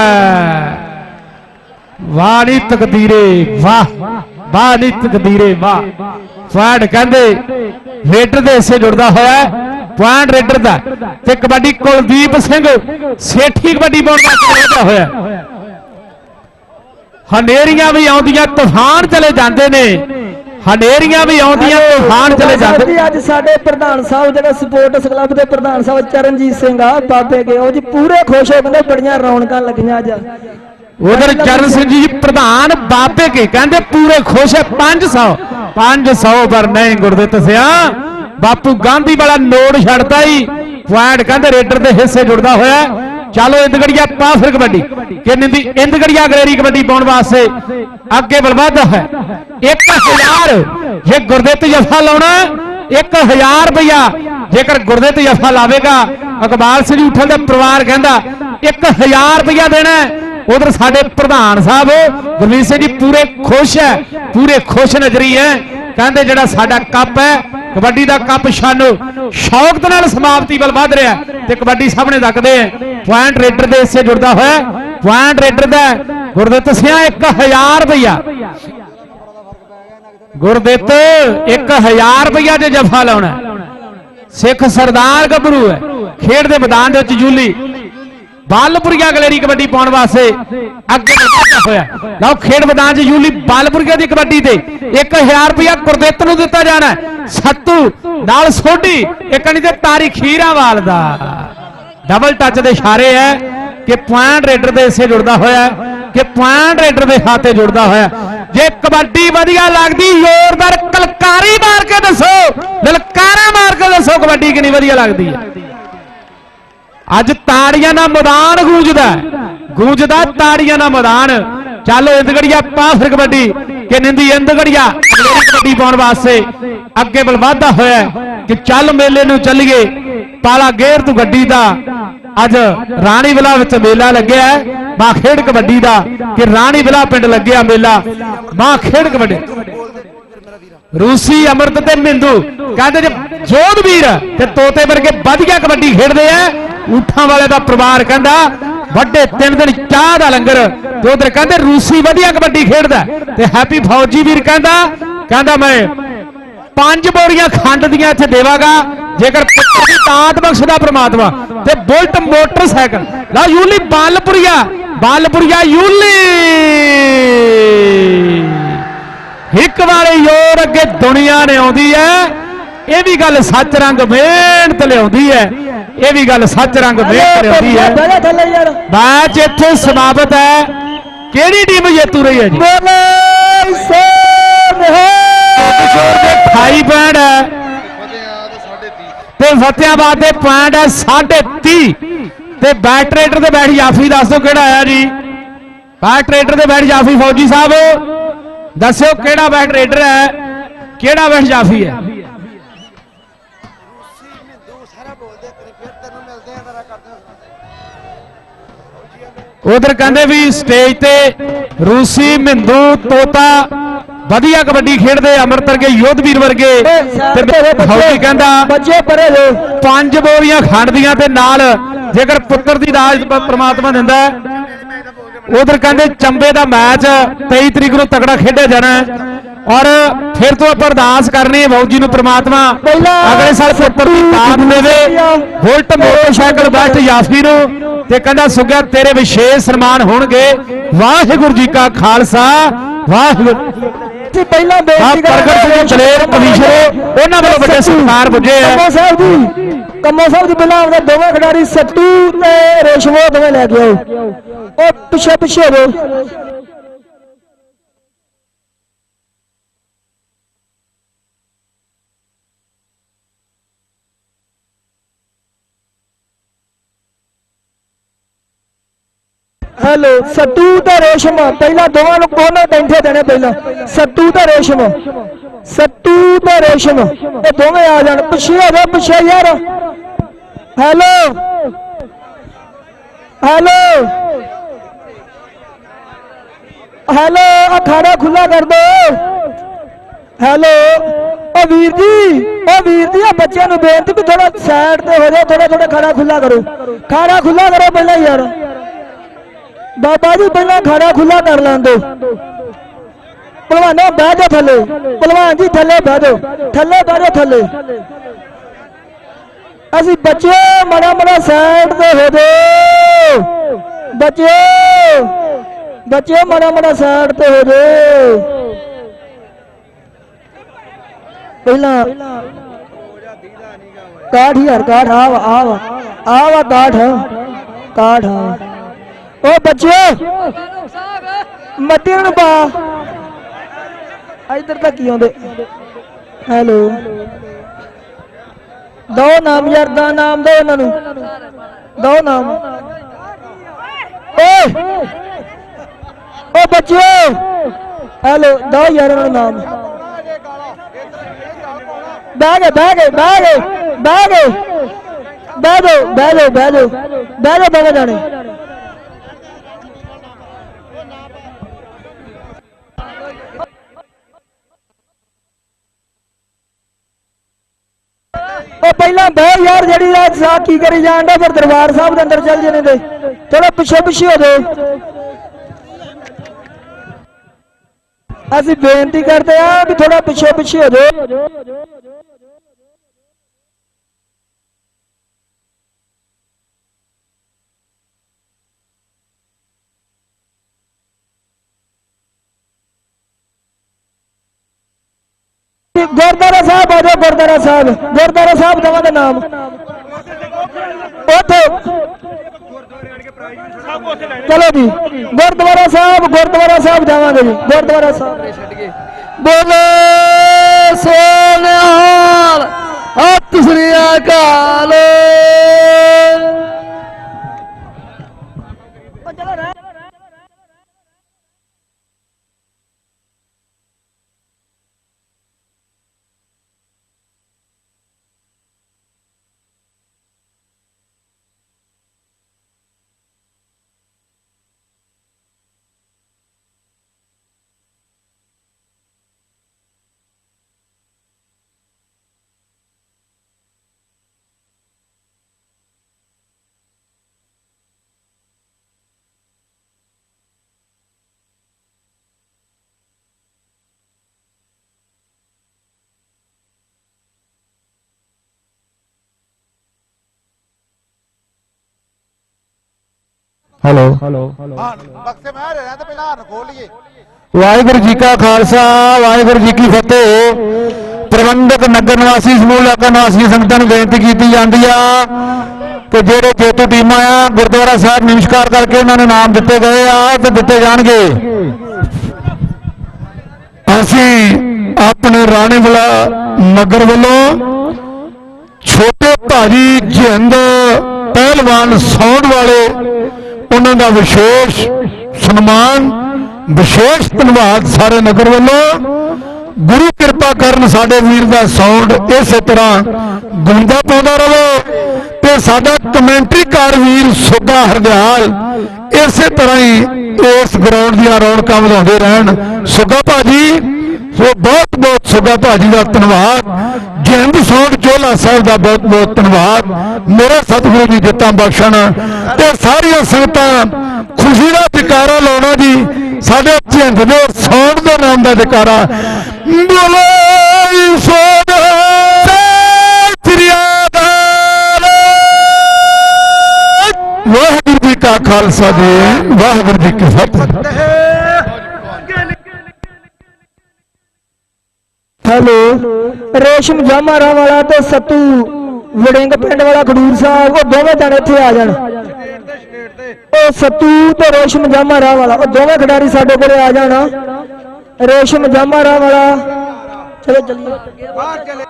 ਵਾਹ ਨੀ ਤਕਦੀਰੇ, ਵਾਹ ਵਾਹ ਨੀ ਤਕਦੀਰੇ, ਵਾਹ। ਪੁਆਇੰਟ ਕਹਿੰਦੇ ਰੇਡਰ ਦੇ ਹਿੱਸੇ ਜੁੜਦਾ ਹੋਇਆ। ਪੁਆਇੰਟ ਰੇਡਰ ਦਾ ਤੇ ਕਬੱਡੀ ਕੁਲਦੀਪ ਸਿੰਘ ਸੇਠੀ ਕਬੱਡੀ ਪਾਉਣ ਵਾਸਤੇ ਲੱਗਾ ਹੋਇਆ। ਹਨੇਰੀਆਂ ਵੀ ਆਉਂਦੀਆਂ ਤੂਫਾਨ ਚਲੇ ਜਾਂਦੇ ਨੇ ਹਨੇਰੀਆਂ ਵੀ ਆਉਂਦੀਆਂ ਤੂਫਾਨ ਚਲੇ ਜਾਂਦੇ ਜੀ ਅੱਜ ਸਾਡੇ ਪ੍ਰਧਾਨ ਸਾਹਿਬ ਜਿਹੜੇ ਸਪੋਰਟਸ ਕਲੱਬ ਦੇ ਪ੍ਰਧਾਨ ਸਾਹਿਬ ਚਰਨਜੀਤ ਸਿੰਘ ਆ ਬਾਬੇ ਕੇ ਉਹ ਜੀ ਪੂਰੇ ਖੁਸ਼ ਹੋ ਕਹਿੰਦੇ ਬੜੀਆਂ ਰੌਣਕਾਂ ਲੱਗੀਆਂ ਅੱਜ ਉਧਰ ਚਰਨ ਸਿੰਘ ਜੀ ਪ੍ਰਧਾਨ ਬਾਬੇ ਕੇ ਕਹਿੰਦੇ ਪੂਰੇ ਖੁਸ਼ ਹੈ 500 500 ਪਰ ਨਹੀਂ ਗੁਰਦਿੱਤ ਸਿਆ। ਬਾਪੂ ਗਾਂਧੀ ਵਾਲਾ ਨੋਟ ਛੱਡਦਾ ਹੀ ਪੁਆਇੰਟ ਕਹਿੰਦੇ ਰੇਡਰ ਦੇ ਹਿੱਸੇ ਜੁੜਦਾ ਹੋਇਆ। ਚਲੋ ਇੰਦਗੜੀਆ ਪਾ ਫਿਰ ਕਬੱਡੀ। ਕਿੰਨੀ ਦੀ ਇੰਦਗੜੀਆ ਗਲੇਰੀ ਕਬੱਡੀ ਪਾਉਣ ਵਾਸਤੇ ਅੱਗੇ ਬਲਵਾਦਾ ਹੈ। 1000 ਜੇ ਗੁਰਦਿੱਤ ਜਫਾ ਲਾਉਣਾ 1000 ਰੁਪਇਆ ਜੇਕਰ ਗੁਰਦਿੱਤ ਜਫਾ ਲਾਵੇਗਾ ਇਕਬਾਲ ਸਿੰਘ ਉਠਲ ਦਾ ਪਰਿਵਾਰ ਕਹਿੰਦਾ 1000 ਰੁਪਇਆ ਦੇਣਾ ਉਧਰ ਸਾਡੇ ਪ੍ਰਧਾਨ ਸਾਹਿਬ, ਗੁਰਮੀਤ ਸਿੰਘ ਜੀ ਪੂਰੇ ਖੁਸ਼ ਹੈ, ਪੂਰੇ ਖੁਸ਼ ਨਜ਼ਰੀ ਹੈ। ਕਹਿੰਦੇ ਜਿਹੜਾ ਸਾਡਾ ਕੱਪ ਹੈ, ਕਬੱਡੀ ਦਾ ਕੱਪ ਸ਼ਾਨੋ ਸ਼ੌਕ ਦੇ ਨਾਲ ਸਮਾਪਤੀ ਵੱਲ ਵਧ ਰਿਹਾ ਤੇ ਕਬੱਡੀ ਸਾਹਮਣੇ ਰੱਖਦੇ ਹੈ। ਪੁਆਇੰਟ ਰੇਡਰ ਦੇ ਹਿੱਸੇ ਜੁੜਦਾ ਹੋਇਆ ਪੁਆਇੰਟ ਰੇਡਰ ਦਾ ਗੁਰਦਿੱਤ ਸਿੰਘ 1000 ਰੁਪਇਆ ਗੁਰਦਿੱਤ 1000 ਰੁਪਇਆ ਜੇ ਜਫਾ ਲਾਉਣਾ ਸਿੱਖ ਸਰਦਾਰ ਗੱਭਰੂ ਹੈ। ਖੇਡ ਦੇ ਮੈਦਾਨ ਦੇ ਵਿੱਚ ਜੂਲੀ। ਬਾਲਪੁਰੀਆ ਗਲੇਰੀ ਕਬੱਡੀ ਪਾਉਣ ਵਾਸਤੇ ਅੱਗੇ ਵਧਦਾ ਹੋਇਆ। ਲਓ, ਖੇਡ ਮੈਦਾਨ 'ਚ ਯੂਲੀ ਬਾਲਪੁਰੀਆ ਦੀ ਕਬੱਡੀ ਤੇ 1000 ਰੁਪਇਆ ਗੁਰਦਿੱਤ ਨੂੰ ਦਿੱਤਾ ਜਾਣਾ ਹੈ। ਸੱਤੂ ਨਾਲ ਸੋਢੀ ਇਕਣੀ ਤੇ ਤਾਰੀ ਖੀਰਾਵਾਲ ਦਾ। ਡਬਲ ਟੱਚ ਦੇ ਇਸ਼ਾਰੇ ਹੈ ਕਿ ਪੁਆਇੰਟ ਰੇਡਰ ਦੇ ਹਿੱਸੇ ਜੁੜਦਾ ਹੋਇਆ ਕਿ ਪੁਆਇੰਟ ਰੇਡਰ ਦੇ ਖਾਤੇ ਜੁੜਦਾ ਹੋਇਆ ਜੇ ਕਬੱਡੀ ਵਧੀਆ ਲੱਗਦੀ, ਜ਼ੋਰਦਾਰ ਕਲਕਾਰੀ ਮਾਰ ਕੇ ਦੱਸੋ। ਲਲਕਾਰਾ ਮਾਰ ਕੇ ਦੱਸੋ ਕਬੱਡੀ ਕਿੰਨੀ ਵਧੀਆ ਲੱਗਦੀ ਹੈ। ਅੱਜ ਤਾੜੀਆਂ ਦਾ ਮੈਦਾਨ ਗੂੰਜਦਾ ਗੂੰਜਦਾ ਤਾੜੀਆਂ ਦਾ ਮੈਦਾਨ। ਚੱਲ ਇੰਦਗੜੀਆ ਪਾ ਕਬੱਡੀ ਕਿ ਨਿੰਦੀ ਇੰਦਗੜੀਆ ਅਗਲੇਰੀ ਕਬੱਡੀ ਪਾਉਣ ਵਾਸਤੇ ਅੱਗੇ ਬਲ ਵਾਧਾ ਹੋਇਆ ਕਿ ਚੱਲ ਮੇਲੇ ਨੂੰ ਚੱਲੀਏ। ਪਾਲਾ ਗੇਰ ਤੂੰ ਗੱਡੀ ਦਾ। ਅੱਜ ਰਾਣੀ ਵਿਲਾ ਵਿੱਚ ਮੇਲਾ ਲੱਗਿਆ ਹੈ। ਮਾ ਖੇਡ ਕਬੱਡੀ ਦਾ, ਕਿ ਰਾਣੀ ਵਿਲਾ ਪਿੰਡ ਲੱਗਿਆ ਮੇਲਾ। ਮਾ ਖੇਡ ਕਬੱਡੀ। ਰੂਸੀ ਅਮਰਤ ਤੇ ਮਿੰਦੂ। ਕਹਿੰਦੇ ਜੇ ਜੋਧਵੀਰ ਤੇ ਤੋਤੇ ਵਰਗੇ ਵਧੀਆ ਕਬੱਡੀ ਖੇਡਦੇ ਆ ਊਠਾਂ ਵਾਲੇ ਦਾ ਪਰਿਵਾਰ ਕਹਿੰਦਾ, ਵੱਡੇ ਤਿੰਨ ਦਿਨ ਚਾਹ ਦਾ ਲੰਗਰ। ਤੇ ਉਧਰ ਕਹਿੰਦੇ, ਰੂਸੀ ਵਧੀਆ ਕਬੱਡੀ ਖੇਡਦਾ। ਤੇ ਹੈਪੀ ਫੌਜੀ ਵੀਰ ਕਹਿੰਦਾ ਕਹਿੰਦਾ ਮੈਂ ਪੰਜ ਬੋਰੀਆਂ ਖੰਡ ਦੀਆਂ ਇੱਥੇ ਦੇਵਾਗਾ, ਜੇਕਰ ਪੁੱਤਰ ਦੀ ਦਾਤ ਬਖਸ਼ਦਾ ਪ੍ਰਮਾਤਮਾ। ਤੇ ਬੁਲਟ ਮੋਟਰਸਾਈਕਲ। ਲਓ, ਯੂਲੀ ਬਾਲਪੁਰੀਆ ਬਾਲਪੁਰੀਆ ਯੂਲੀ। ਇੱਕ ਵਾਲੇ ਯੋਰ ਅੱਗੇ ਦੁਨੀਆ ਨੇ ਆਉਂਦੀ ਹੈ, ਇਹ ਵੀ ਗੱਲ ਸੱਚ ਰੰਗ ਮਿਹਨਤ ਲਿਆਉਂਦੀ ਹੈ। ਇਹ ਵੀ ਗੱਲ ਸੱਚ ਰੰਗ ਮਿਹਨਤ ਲਿਆਉਂਦੀ ਹੈ। ਮੈਚ ਇੱਥੇ ਸਮਾਪਤ ਹੈ। ਕਿਹੜੀ ਟੀਮ ਜੇਤੂ ਰਹੀ ਹੈ ਜੀ? ਬੋਲੇ ਸੋਨ ਕਿਸ਼ੋਰ ਦੇ 28 ਪੁਆਇੰਟ ਹੈ। ਤੇ ਫਤਿਆਬਾਦ ਦੇ ਪੁਆਇੰਟ ਹੈ 30.5 ਤੇ ਬੈਟ ਰੇਡਰ ਦੇ ਬੈਠ ਜਾਫੀ ਦੱਸ ਦਿਓ ਕਿਹੜਾ ਆਇਆ ਜੀ? ਬੈਟ ਰੇਡਰ ਦੇ ਬੈਠ ਜਾਫੀ ਫੌਜੀ ਸਾਹਿਬ। ਦੱਸਿਓ ਕਿਹੜਾ ਬੈਟ ਰੇਡਰ ਹੈ? ਕਿਹੜਾ ਬੈਠ ਜਾਫੀ ਹੈ? ਉਧਰ ਕਹਿੰਦੇ ਵੀ ਸਟੇਜ ਤੇ ਰੂਸੀ ਮਿੰਦੂ ਤੋਤਾ ਵਧੀਆ ਕਬੱਡੀ ਖੇਡਦੇ ਅਮਰਤ ਵਰਗੇ ਯੋਧਵੀਰ ਵਰਗੇ ਤੇ ਫੌਜੀ ਕਹਿੰਦਾ ਬੱਚੇ ਪਰੇ ਲੋ ਪੰਜ ਬੋਰੀਆਂ ਖੰਡ ਦੀਆਂ ਤੇ ਨਾਲ ਜੇਕਰ ਪੁੱਤਰ ਦੀ ਦਾਜ ਪ੍ਰਮਾਤਮਾ ਦਿੰਦਾ ਉਧਰ ਕਹਿੰਦੇ ਚੰਬੇ ਦਾ ਮੈਚ 23 ਤਰੀਕ ਨੂੰ ਤਕੜਾ ਖੇਡਿਆ ਜਾਣਾ ਔਰ ਫਿਰ ਤੋਂ ਆਪਾਂ ਅਰਦਾਸ ਕਰਨੀ ਹੈ ਫੌਜੀ ਨੂੰ ਪ੍ਰਮਾਤਮਾ ਅਗਲੇ ਸਾਲ ਪੁੱਤਰ ਦੀ ਦਾਤ ਦੇਵੇ। ਬੁਲਟ ਮੋਟਰਸਾਈਕਲ ਬੈਠ ਯਾਫੀ ਨੂੰ ਤੇ ਕਹਿੰਦਾ ਸੁਗਿਆ ਤੇਰੇ ਵਿਸ਼ੇਸ਼ ਸਨਮਾਨ ਹੋਣਗੇ। ਵਾਹਿਗੁਰੂ ਜੀ ਕਾ ਖਾਲਸਾ ਵਾਹਿਗੁਰੂ ਤੇ ਪਹਿਲਾਂ ਬੇਨਤੀ ਪ੍ਰਗਟ ਸਿੰਘ ਦਲੇਰ ਕਮਿਸ਼ਨਰ ਉਹਨਾਂ ਵੱਲੋਂ ਵੱਡੇ ਸਤਿਕਾਰ ਪੁੱਜੇ ਆ। ਕੰਮੋ ਸਾਹਿਬ ਜੀ ਕੰਮੋ ਸਾਹਿਬ ਜੀ ਪਹਿਲਾਂ ਆਪਣੇ ਦੋਵੇਂ ਖਿਡਾਰੀ ਸੱਟੂ ਤੇ ਰੇਸ਼ਮੋ ਦੋਵੇਂ ਲੈ ਕੇ ਆਓ। ਉਹ ਪਿੱਛੇ ਪਿੱਛੇ ਹੋ ਹੈਲੋ ਸੱਟੂ ਤੇ ਰੇਸ਼ਮ, ਪਹਿਲਾਂ ਦੋਵਾਂ ਨੂੰ ਕੋਨੇ ਬੈਠੇ ਦੇਣੇ ਪਹਿਲਾਂ। ਸੱਤੂ ਤੇ ਰੇਸ਼ਮ, ਸੱਤੂ ਤੇ ਰੇਸ਼ਮ, ਇਹ ਦੋਵੇਂ ਆ ਜਾਣ। ਪਿੱਛੇ ਹੋ ਜਾ, ਪਿੱਛੇ ਯਾਰ। ਹੈਲੋ। ਹੈਲੋ। ਹੈਲੋ ਆ ਖਾਣਾ ਖੁੱਲਾ ਕਰ ਦੋ। ਹੈਲੋ। ਓ ਵੀਰ ਜੀ, ਓ ਵੀਰ ਜੀ ਆ ਬੱਚਿਆਂ ਨੂੰ ਬੇਨਤੀ ਵੀ ਥੋੜਾ ਸਾਈਡ ਤੇ ਹੋ ਜਾਓ ਥੋੜਾ ਥੋੜਾ ਖਾਣਾ ਖੁੱਲਾ ਕਰੋ। ਖਾਣਾ ਖੁੱਲਾ ਕਰੋ ਪਹਿਲਾਂ ਯਾਰ। ਬਾਬਾ ਜੀ ਪਹਿਲਾਂ ਖਾਣਾ ਖੁੱਲਾ ਕਰ ਲਾਂ ਦੋ ਪਹਿਲਵਾਨੋ ਬਹਿ ਜਾਓ ਥੱਲੇ। ਪਹਿਲਵਾਨ ਜੀ ਥੱਲੇ ਬਹਿ ਜਾਓ। ਥੱਲੇ ਬਹਿ ਜਾਓ ਥੱਲੇ। ਅਸੀਂ ਬੱਚੇ ਮੜਾ ਮੜਾ ਸਾਈਡ ਤੇ ਹੋ ਜਾਓ। ਬੱਚੇ ਬੱਚੇ ਮੜਾ ਮੜਾ ਸਾਈਡ ਤੇ ਹੋ ਜਾਓ। ਪਹਿਲਾਂ ਕਾਠ ਯਾਰ, ਕਾਠ ਆ ਵਾ ਆ ਵਾ। ਆ ਵਾ ਕਾਠ। ਕਾਠ ਆ ਓ ਬੱਚੇ ਮੱਤੀ ਨੂੰ ਪਾ। ਇਧਰ ਤੱਕ ਹੀ ਆਉਂਦੇ? ਹੈਲੋ। ਦੋ ਨਾਮ ਯਾਰ, ਦਾ ਨਾਮ ਦੋ ਇਹਨਾਂ ਨੂੰ। ਦੋ ਨਾਮ। ਓਏ। ਓ ਬੱਚਿਓ। ਹੈਲੋ, ਦੋ ਯਾਰ ਇਹਨਾਂ ਨੂੰ ਨਾਮ। ਬਹਿ ਗਏ ਬਹਿ ਗਏ ਬਹਿ ਗਏ ਬਹਿ ਗਏ। ਬਹਿ ਜਾਓ ਬਹਿ ਜਾਓ ਬਹਿ ਜਾਓ। ਬਹਿ ਜਾਓ, ਬਹਿ ਜਾਣੇ। ਉਹ ਪਹਿਲਾਂ ਬਹਿ ਯਾਰ ਜਿਹੜੀ ਰਾਤ ਸਾ ਕੀ ਕਰੀ ਜਾਣ ਜਾਂਦਾ ਫਿਰ ਦਰਬਾਰ ਸਾਹਿਬ ਦੇ ਅੰਦਰ ਚੱਲ ਜਣੇ ਦੇ ਥੋੜਾ ਪਿੱਛੇ ਪਿੱਛੇ ਹੋ ਜਾਓ। ਅਸੀਂ ਬੇਨਤੀ ਕਰਦੇ ਆ ਵੀ ਥੋੜਾ ਪਿੱਛੇ ਪਿੱਛੇ ਹੋ ਜਾਓ। ਗੁਰਦੁਆਰਾ ਸਾਹਿਬ ਆ ਜਾਓ, ਗੁਰਦੁਆਰਾ ਸਾਹਿਬ। ਗੁਰਦੁਆਰਾ ਸਾਹਿਬ ਦਵਾਂ ਦਾ ਨਾਮ। ਉੱਥੇ ਚਲੋ ਜੀ। ਗੁਰਦੁਆਰਾ ਸਾਹਿਬ ਗੁਰਦੁਆਰਾ ਸਾਹਿਬ ਜਾਵਾਂਗੇ ਜੀ। ਗੁਰਦੁਆਰਾ ਸਾਹਿਬ। ਬੋਲੇ ਸੋਨਿਹਾਲ ਸਤਿ ਸ੍ਰੀ ਅਕਾਲ। ਹੈਲੋ। ਬਕਸੇ ਮੈਂ ਰਹਿਣਾ ਤੇ ਪਹਿਲਾਂ ਹਰਨ ਖੋਲ ਲਈਏ ਵਾਹਿਗੁਰੂ ਜੀ ਕਾ ਖਾਲਸਾ ਵਾਹਿਗੁਰੂ ਜੀ ਕੀ ਫਤਿਹ। ਪ੍ਰਬੰਧਕ ਨਗਰ ਨਿਵਾਸੀ ਸਮੂਹ ਇਲਾਕਾ ਨਿਵਾਸੀ ਸੰਗਤਾਂ ਨੂੰ ਬੇਨਤੀ ਕੀਤੀ ਜਾਂਦੀ ਆ ਕਿ ਜਿਹੜੇ ਜੇਤੂ ਟੀਮਾਂ ਆ ਗੁਰਦੁਆਰਾ ਸਾਹਿਬ ਨਮਸਕਾਰ ਕਰਕੇ ਇਹਨਾਂ ਨੂੰ ਨਾਮ ਦਿੱਤੇ ਗਏ ਆ ਤੇ ਦਿੱਤੇ ਜਾਣਗੇ। ਅਸੀਂ ਆਪਣੇ ਰਾਣੇ ਵਾਲਾ ਨਗਰ ਵੱਲੋਂ ਛੋਟੇ ਭਾਜੀ ਜਿੰਦ ਪਹਿਲਵਾਨ ਸੌਂਡ ਵਾਲੇ ਉਹਨਾਂ ਦਾ ਵਿਸ਼ੇਸ਼ ਸਨਮਾਨ, ਵਿਸ਼ੇਸ਼ ਧੰਨਵਾਦ ਸਾਰੇ ਨਗਰ ਵੱਲੋਂ। ਗੁਰੂ ਕਿਰਪਾ ਕਰਨ ਸਾਡੇ ਵੀਰ ਦਾ ਸਾਊਂਡ ਇਸੇ ਤਰ੍ਹਾਂ ਗੁੰਦਾ ਪਾਉਂਦਾ ਰਹੇ। ਤੇ ਸਾਡਾ ਕਮੈਂਟਰੀ ਕਾਰ ਵੀਰ ਸੁੱਗਾ ਹਰਦਿਆਲ ਇਸੇ ਤਰ੍ਹਾਂ ਹੀ ਇਸ ਗਰਾਊਂਡ ਦੀਆਂ ਰੌਣਕਾਂ ਵਧਾਉਂਦੇ ਰਹਿਣ। ਸੁੱਗਾ ਭਾਜੀ ਸੋ ਬਹੁਤ ਬਹੁਤ ਸੁਗਾ ਭਾਜੀ ਦਾ ਧੰਨਵਾਦ। ਜਿੰਦ ਸੌਂਡ ਚੋਲਾ ਸਾਹਿਬ ਦਾ ਬਹੁਤ ਬਹੁਤ ਧੰਨਵਾਦ। ਮੇਰੇ ਸਤਿਗੁਰੂ ਦੀ ਦਿੱਤਾ ਬਖਸ਼ਣ। ਤੇ ਸਾਰੀਆਂ ਸੰਗਤਾਂ ਖੁਸ਼ੀ ਦਾ ਜਕਾਰਾ ਲਾਉਣਾ ਜੀ। ਸਾਡੇ ਜਿੰਦ ਦੇ ਸੌਂਡ ਦੇ ਨਾਮ ਦਾ ਜਕਾਰਾ ਬੋਲੇ। ਵਾਹਿਗੁਰੂ ਖਾਲਸਾ ਜੀ, ਵਾਹਿਗੁਰੂ ਜੀ ਕੀ ਫਤਿਹ। ਹੈਲੋ, ਰੇਸ਼ਮ ਜਾਮਾਰਾ ਵਾਲਾ ਤੇ ਸੱਤੂ, ਵੜਿੰਗ ਪਿੰਡ ਵਾਲਾ ਖਡੂਰ ਸਾਹਿਬ, ਉਹ ਦੋਵੇਂ ਜਾਣੇ ਇੱਥੇ ਆ ਜਾਣ। ਉਹ ਸੱਤੂ ਤੇ ਰੇਸ਼ਮ ਜਾਮਾਰਾ ਵਾਲਾ, ਉਹ ਦੋਵੇਂ ਖਿਡਾਰੀ ਸਾਡੇ ਕੋਲੇ ਆ ਜਾਣ। ਰੇਸ਼ਮ ਜਾਮਾਰਾ ਵਾਲਾ, ਚਲੋ ਚੱਲੀਏ। ਬਾਹਰ ਚਲੇ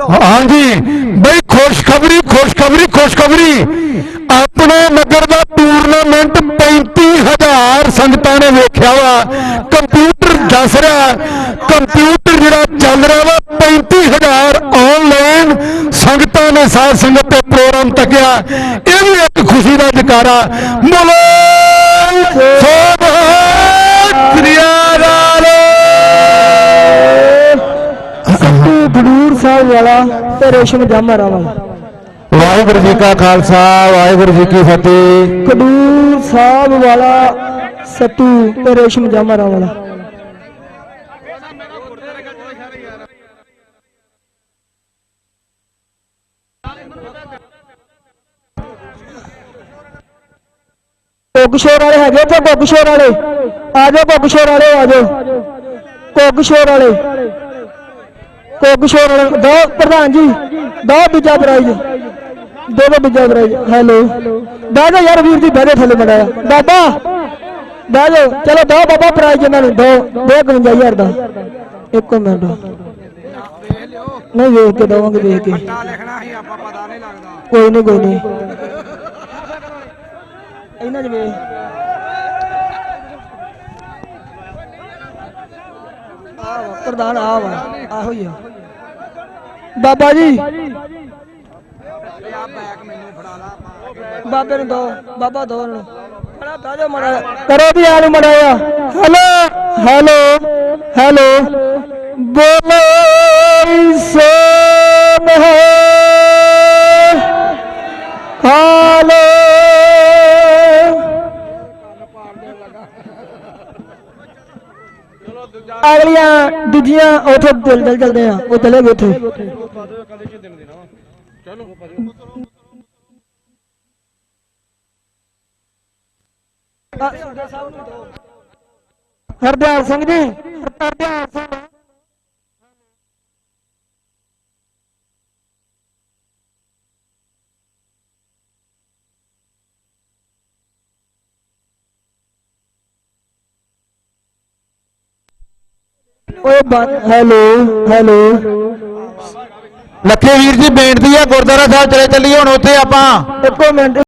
ਹਾਂਜੀ। ਬਈ ਖੁਸ਼ਖਬਰੀ ਖੁਸ਼ਖਬਰੀ ਖੁਸ਼ਖਬਰੀ। ਆਪਣੇ ਨਗਰ ਦਾ ਟੂਰਨਾਮੈਂਟ 35000 ਸੰਗਤਾਂ ਨੇ ਵੇਖਿਆ ਵਾ। ਕੰਪਿਊਟਰ ਦੱਸ ਰਿਹਾ। ਕੰਪਿਊਟਰ ਜਿਹੜਾ ਚੱਲ ਰਿਹਾ ਵਾ 35000 ਆਨਲਾਈਨ ਸੰਗਤਾਂ ਨੇ ਸਾਧ ਸੰਗਤ ਤੇ ਪ੍ਰੋਗਰਾਮ ਤੱਕਿਆ। ਇਹ ਵੀ ਇੱਕ ਖੁਸ਼ੀ ਦਾ ਜਕਾਰਾ। ਬੋਲੇ ਵਾਲਾ ਤੇ ਰੇਸ਼ਮ ਜਾਮਾਰਾ ਵਾਲਾ ਵਾਹਿਗੁਰੂ ਜੀ ਕਾ ਖਾਲਸਾ ਵਾਹਿਗੁਰੂ ਜੀ ਕੀ ਫਤਿਹ। ਖਡੂਰ ਸਾਹਿਬ ਵਾਲਾ ਸੱਤੂ ਤੇ ਰੇਸ਼ਮ ਜਾਮਾਰਾ ਵਾਲਾ ਕੋਕਸ਼ੋਰ ਵਾਲੇ ਹੈਗੇ ਤੇ ਕੋਕਸ਼ੋਰ ਵਾਲੇ। ਆ ਜਾਓ ਕੋਕਸ਼ੋਰ ਵਾਲੇ ਆ ਜਾਓ। ਕੋਕਸ਼ੋਰ ਵਾਲੇ। ਕੋਕਸ਼ੋਰ ਵਾਲੇ ਦੋ ਪ੍ਰਧਾਨ ਜੀ ਦੋ ਦੂਜਾ ਪ੍ਰਾਈਜ਼ ਦੋ ਦੋ ਦੂਜਾ ਪ੍ਰਾਈਜ਼ ਹੈਲੋ। ਬਹਿ ਜਾ ਯਾਰ ਵੀਰ ਜੀ ਬਹਿ ਜਾ ਥੱਲੇ ਮੜਾਇਆ ਬਾਬਾ ਬਹਿ ਜਾਓ ਚਲੋ ਦੋ ਬਾਬਾ ਪ੍ਰਾਈਜ਼ ਇਹਨਾਂ ਨੂੰ ਦੋ। ਦੋ 51000 ਦਾ। ਇੱਕੋ ਮਿੰਟ। ਨਹੀਂ ਵੇਖ ਕੇ ਦਵਾਂਗੇ ਵੇਖ ਕੇ। ਕੋਈ ਨਹੀਂ ਕੋਈ ਨਹੀਂ। ਇਹਨਾਂ ਚ ਵਾ ਪ੍ਰਧਾਨ ਵਾ ਆਹੋ ਹੀ ਆ। ਬਾਬਾ ਜੀ। ਬਾਬੇ ਨੂੰ ਦੋ ਬਾਬਾ ਦੋ ਨੂੰ। ਬੜਾ ਬਾਜੋ ਮੜਾ ਕਰੋ ਵੀ ਆਲੂ ਮੜਾਇਆ ਹੈਲੋ ਹੈਲੋ ਹੈਲੋ। ਬੋਲੇ ਸੋਨ ਹੈ। ਅਗਲੀਆਂ ਦੂਜੀਆਂ ਉਥੇ ਦਿਲ ਦਿਲ ਚਲਦੇ ਆ, ਉਹ ਚਲੇ ਗਏ ਉੱਥੇ ਹਰਦਿਆਲ ਸਿੰਘ ਜੀ। ਹਰਦਿਆਲ ਸਿੰਘ ਓਏ ਬੰਦ ਹੈਲੋ ਹੈਲੋ। ਲੱਖੇ ਵੀਰ ਜੀ ਬੇਨਤੀ ਆ ਗੁਰਦੁਆਰਾ ਸਾਹਿਬ ਚਲੇ ਚੱਲੀਏ ਹੁਣ ਉੱਥੇ ਆਪਾਂ ਇੱਕੋ ਮਿੰਟ।